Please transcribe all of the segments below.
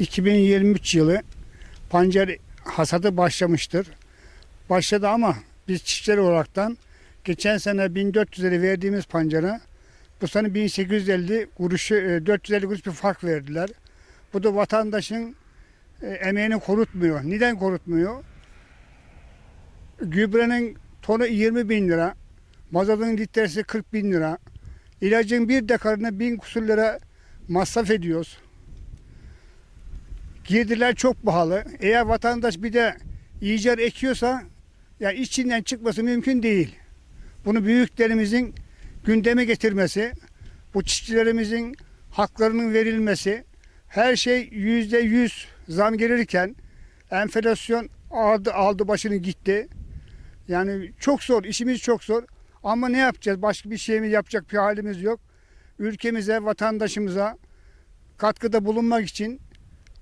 ...2023 yılı pancar hasadı başlamıştır. Başladı ama biz çiftçiler olaraktan geçen sene 1400 lira verdiğimiz pancara bu sene 1850 kuruşu e, 450 kuruş bir fark verdiler. Bu da vatandaşın e, emeğini korutmuyor. Neden korutmuyor? Gübrenin tonu 20 bin lira, mazotun litresi 40 bin lira, ilacın bir dekarına bin kusur lira masraf ediyoruz. Girdiler çok pahalı. Eğer vatandaş bir de icar ekiyorsa ya içinden çıkması mümkün değil. Bunu büyüklerimizin gündeme getirmesi, bu çiftçilerimizin haklarının verilmesi, her şey yüzde yüz zam gelirken enflasyon aldı, aldı başını gitti. Yani çok zor, işimiz çok zor. Ama ne yapacağız? Başka bir şeyimiz yapacak bir halimiz yok. Ülkemize, vatandaşımıza katkıda bulunmak için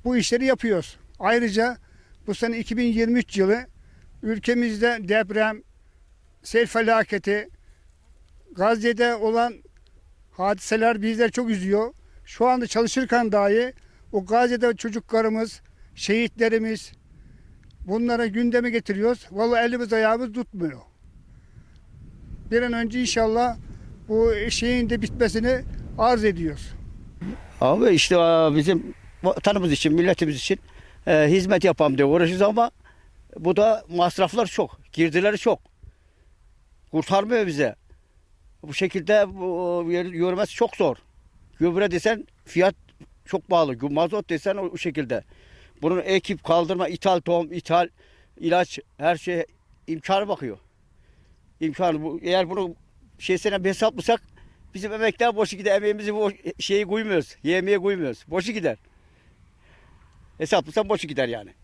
bu işleri yapıyoruz. Ayrıca bu sene 2023 yılı ülkemizde deprem, sel felaketi, Gazze'de olan hadiseler bizleri çok üzüyor. Şu anda çalışırken dahi o Gazze'de çocuklarımız, şehitlerimiz bunlara gündeme getiriyoruz. Vallahi elimiz ayağımız tutmuyor. Bir an önce inşallah bu şeyin de bitmesini arz ediyoruz. Abi işte bizim vatanımız için, milletimiz için e, hizmet yapalım diye uğraşıyoruz ama bu da masraflar çok, girdileri çok. Kurtarmıyor bize. Bu şekilde bu, yürümesi çok zor. Gübre desen fiyat çok pahalı. Mazot desen o, şekilde. Bunun ekip kaldırma, ithal tohum, ithal ilaç her şeye imkanı bakıyor. İmkanı bu. Eğer bunu şeysine bir hesaplasak bizim emekler boşu gider. Emeğimizi bu şeyi koymuyoruz. Yemeğe koymuyoruz. Boşu gider. Hesaplasan boşu gider yani.